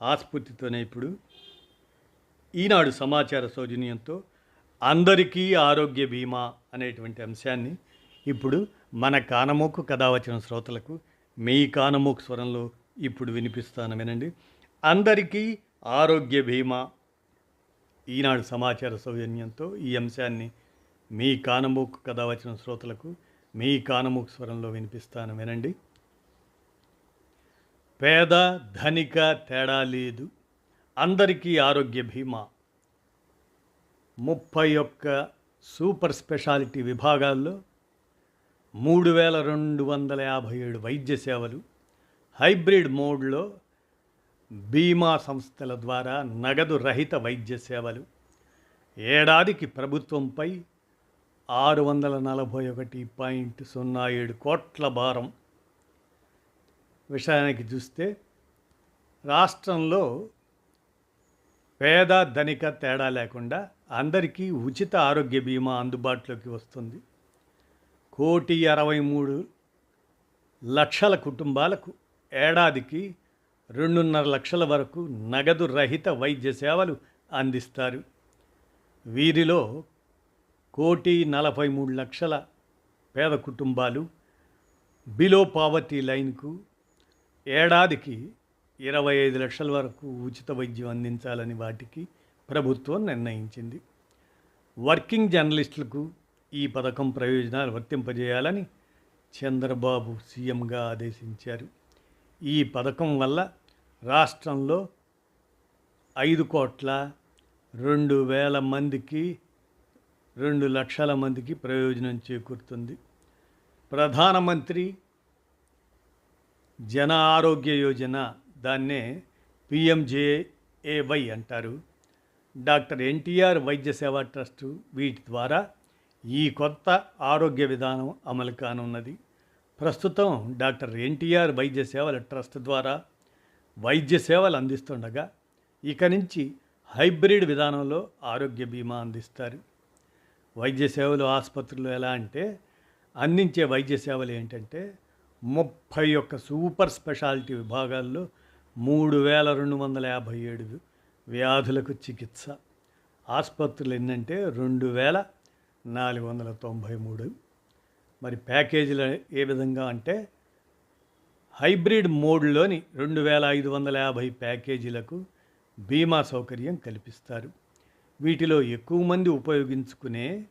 ఆస్ఫూర్తితోనే ఇప్పుడు ఈనాడు సమాచార సౌజన్యంతో అందరికీ ఆరోగ్య బీమా అనేటువంటి అంశాన్ని ఇప్పుడు మన కానమోకు కథ వచ్చిన శ్రోతలకు మీ కానమోకు స్వరంలో ఇప్పుడు వినిపిస్తాను వినండి అందరికీ ఆరోగ్య బీమా ఈనాడు సమాచార సౌజన్యంతో ఈ అంశాన్ని మీ కానమోకు కథ వచ్చిన శ్రోతలకు మీ కానమోకు స్వరంలో వినిపిస్తాను వినండి పేద ధనిక తేడా లేదు. అందరికీ ఆరోగ్య బీమా ముప్పై ఒక్క సూపర్ స్పెషాలిటీ విభాగాల్లో మూడు వేల రెండు వందల యాభై ఏడు వైద్య సేవలు హైబ్రిడ్ మోడ్లో బీమా సంస్థల ద్వారా నగదు రహిత వైద్య సేవలు. ఏడాదికి ప్రభుత్వంపై ఆరు వందల నలభై ఒకటి పాయింట్ సున్నా ఏడు కోట్ల భారం విషయానికి చూస్తే రాష్ట్రంలో పేద ధనిక తేడా లేకుండా అందరికీ ఉచిత ఆరోగ్య బీమా అందుబాటులోకి వస్తుంది. కోటి అరవై మూడు లక్షల కుటుంబాలకు ఏడాదికి రెండున్నర లక్షల వరకు నగదు రహిత వైద్య సేవలు అందిస్తారు. వీరిలో కోటి నలభై మూడు లక్షల పేద కుటుంబాలు బిలో పావర్టీ లైన్కు ఏడాదికి ఇరవై ఐదు లక్షల వరకు ఉచిత వైద్యం అందించాలని వాటికి ప్రభుత్వం నిర్ణయించింది. వర్కింగ్ జర్నలిస్టులకు ఈ పథకం ప్రయోజనాలు వర్తింపజేయాలని చంద్రబాబు సీఎంగా ఆదేశించారు. ఈ పథకం వల్ల రాష్ట్రంలో ఐదు కోట్ల రెండు వేల మందికి రెండు లక్షల మందికి ప్రయోజనం చేకూరుతుంది. ప్రధానమంత్రి జన ఆరోగ్య యోజన దాన్నే పిఎంజేఏవై అంటారు. డాక్టర్ ఎన్టీఆర్ వైద్య సేవా ట్రస్టు వీటి ద్వారా ఈ కొత్త ఆరోగ్య విధానం అమలు కానున్నది. ప్రస్తుతం డాక్టర్ ఎన్టీఆర్ వైద్య సేవల ట్రస్ట్ ద్వారా వైద్య సేవలు అందిస్తుండగా ఇక నుంచి హైబ్రిడ్ విధానంలో ఆరోగ్య బీమా అందిస్తారు. వైద్య సేవలు ఆసుపత్రులు ఎలా అంటే అందించే వైద్య సేవలు ఏంటంటే ముప్పై ఒక్క సూపర్ స్పెషాలిటీ విభాగాల్లో మూడు వేల రెండు వందల యాభై ఏడు వ్యాధులకు చికిత్స. ఆసుపత్రులు ఎన్నంటే రెండు వేల నాలుగు వందల తొంభై మూడు. మరి ప్యాకేజీలు ఏ విధంగా అంటే హైబ్రిడ్ మోడ్లోని రెండు వేల ఐదు వందల యాభై ప్యాకేజీలకు బీమా సౌకర్యం కల్పిస్తారు. వీటిలో ఎక్కువ మంది ఉపయోగించుకునే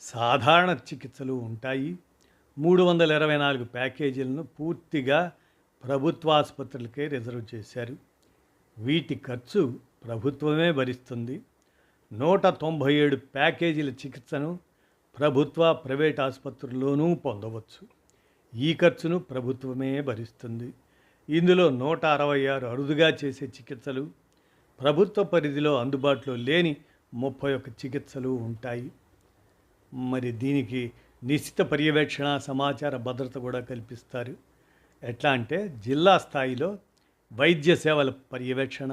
సాధారణ చికిత్సలు ఉంటాయి. మూడు వందల ఇరవై నాలుగు ప్యాకేజీలను పూర్తిగా ప్రభుత్వ ఆసుపత్రులకే రిజర్వ్ చేశారు. వీటి ఖర్చు ప్రభుత్వమే భరిస్తుంది. నూట తొంభై ఏడు ప్యాకేజీల చికిత్సను ప్రభుత్వ ప్రైవేట్ ఆసుపత్రుల్లోనూ పొందవచ్చు. ఈ ఖర్చును ప్రభుత్వమే భరిస్తుంది. ఇందులో నూట అరవై ఆరు అరుదుగా చేసే చికిత్సలు ప్రభుత్వ పరిధిలో అందుబాటులో లేని ముప్పై ఒక్క చికిత్సలు ఉంటాయి. మరి దీనికి నిశ్చిత పర్యవేక్షణ సమాచార భద్రత కూడా కల్పిస్తారు. ఎట్లా అంటే జిల్లా స్థాయిలో వైద్య సేవల పర్యవేక్షణ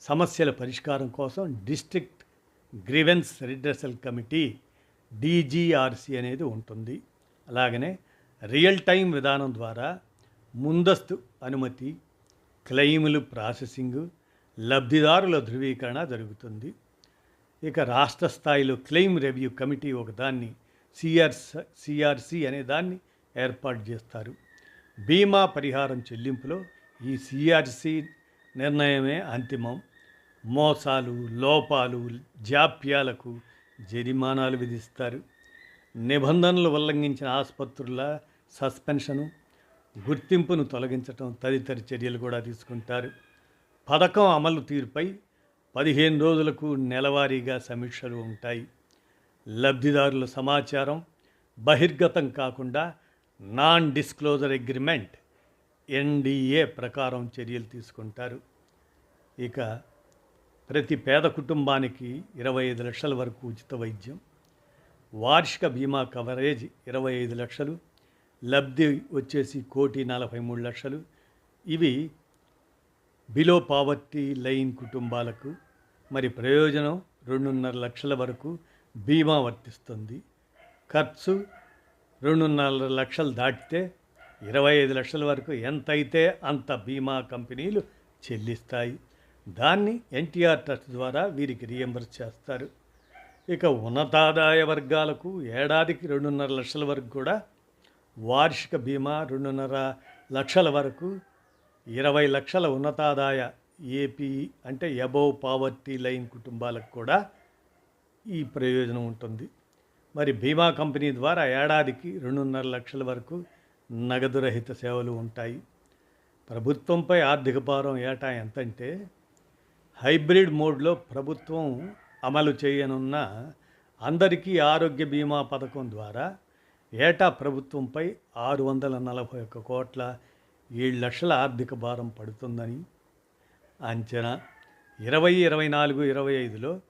సమస్యల పరిష్కారం కోసం district grievance redressal committee DGRC అనేది ఉంటుంది. అలాగనే రియల్ టైం విధానం ద్వారా ముందస్తు అనుమతి క్లెయిములు ప్రాసెసింగ్ లబ్ధిదారుల ధృవీకరణ జరుగుతుంది. ఇక రాష్ట్ర స్థాయిలో క్లెయిమ్ రివ్యూ కమిటీ ఒకదాన్ని సిఆర్ సిఆర్సి అనే దాన్ని ఏర్పాటు చేస్తారు. బీమా పరిహారం చెల్లింపులో ఈ సిఆర్సి నిర్ణయమే అంతిమం. మోసాలు లోపాలు జాప్యాలకు జరిమానాలు విధిస్తారు. నిబంధనలు ఉల్లంఘించిన ఆసుపత్రుల సస్పెన్షను గుర్తింపును తొలగించడం తదితర చర్యలు కూడా తీసుకుంటారు. పథకం అమలు తీరుపై పదిహేను రోజులకు నెలవారీగా సమీక్షలు ఉంటాయి. లబ్ధిదారుల సమాచారం బహిర్గతం కాకుండా నాన్ డిస్క్లోజర్ అగ్రిమెంట్ ఎన్డీఏ ప్రకారం చర్యలు తీసుకుంటారు. ఇక ప్రతి పేద కుటుంబానికి ఇరవై ఐదు లక్షల వరకు ఉచిత వైద్యం వార్షిక బీమా కవరేజ్ ఇరవై ఐదు లక్షలు లబ్ధి వచ్చేసి కోటి నలభై మూడు లక్షలు. ఇవి బిలో పావర్టీ లైన్ కుటుంబాలకు మరి ప్రయోజనం రెండున్నర లక్షల వరకు బీమా వర్తిస్తుంది. ఖర్చు రెండున్నర లక్షలు దాటితే ఇరవై ఐదు లక్షల వరకు ఎంత అయితే అంత బీమా కంపెనీలు చెల్లిస్తాయి. దాన్ని ఎన్టీఆర్ ట్రస్ట్ ద్వారా వీరికి రియంబర్స్ చేస్తారు. ఇక ఉన్నతాదాయ వర్గాలకు ఏడాదికి రెండున్నర లక్షల వరకు కూడా వార్షిక బీమా రెండున్నర లక్షల వరకు ఇరవై లక్షల ఉన్నతాదాయ ఏపీ అంటే అబోవ్ పావర్టీ లైన్ కుటుంబాలకు కూడా ఈ ప్రయోజనం ఉంటుంది. మరి బీమా కంపెనీ ద్వారా ఏడాదికి రెండున్నర లక్షల వరకు నగదు రహిత సేవలు ఉంటాయి. ప్రభుత్వంపై ఆర్థిక భారం ఏటా ఎంతంటే హైబ్రిడ్ మోడ్లో ప్రభుత్వం అమలు చేయనున్న అందరికీ ఆరోగ్య బీమా పథకం ద్వారా ఏటా ప్రభుత్వంపై ఆరు వందల నలభై ఒక్క కోట్ల ఏడు లక్షల ఆర్థిక భారం పడుతుందని అంచనా. ఇరవై ఇరవై నాలుగు ఇరవై ఐదులో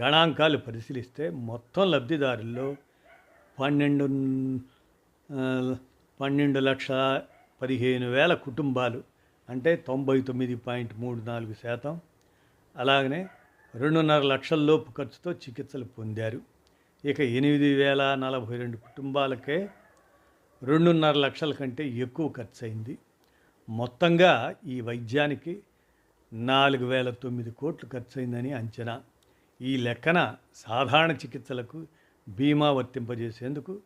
గణాంకాలు పరిశీలిస్తే మొత్తం లబ్ధిదారుల్లో పన్నెండు పన్నెండు లక్షల పదిహేను వేల కుటుంబాలు అంటే తొంభై తొమ్మిది పాయింట్ మూడు నాలుగు శాతం. అలాగనే రెండున్నర లక్షల్లోపు ఖర్చుతో చికిత్సలు పొందారు. ఇక ఎనిమిది వేల నలభై రెండు కుటుంబాలకే రెండున్నర లక్షల కంటే ఎక్కువ ఖర్చు అయింది మొత్తంగా ఈ వైద్యానికి నాలుగు వేల తొమ్మిది కోట్లు ఖర్చు అయిందని అంచనా. ఈ లెక్కన సాధారణ చికిత్సలకు బీమా వర్తింపజేసేందుకు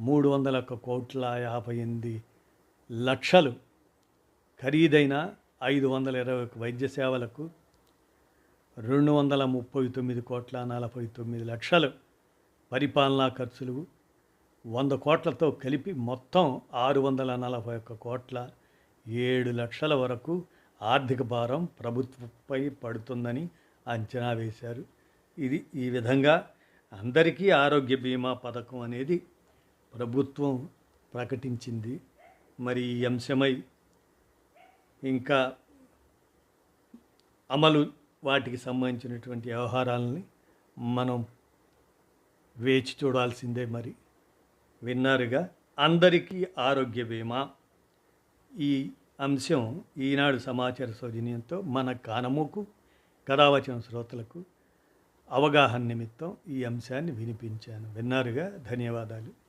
మూడు వందల ఒక్క కోట్ల యాభై ఎనిమిది లక్షలు ఖరీదైన ఐదు వందల ఇరవై ఒక వైద్య సేవలకు రెండు వందల ముప్పై తొమ్మిది కోట్ల నలభై తొమ్మిది లక్షలు. పరిపాలనా ఖర్చులు వంద కోట్లతో కలిపి మొత్తం ఆరు వందల నలభై ఒక్క కోట్ల ఏడు లక్షల వరకు ఆర్థిక భారం ప్రభుత్వంపై పడుతుందని అంచనా వేశారు. ఇది ఈ విధంగా అందరికీ ఆరోగ్య బీమా పథకం అనేది ప్రభుత్వం ప్రకటించింది. మరి ఈ అంశమై ఇంకా అమలు వాటికి సంబంధించినటువంటి వ్యవహారాలని మనం వేచి చూడాల్సిందే మరి. విన్నారుగా అందరికీ ఆరోగ్య బీమా. ఈ అంశం ఈనాడు సమాచార సౌజన్యంతో మన కానమోకు కథావచన శ్రోతలకు అవగాహన నిమిత్తం ఈ అంశాన్ని వినిపించాను. విన్నారుగా? ధన్యవాదాలు.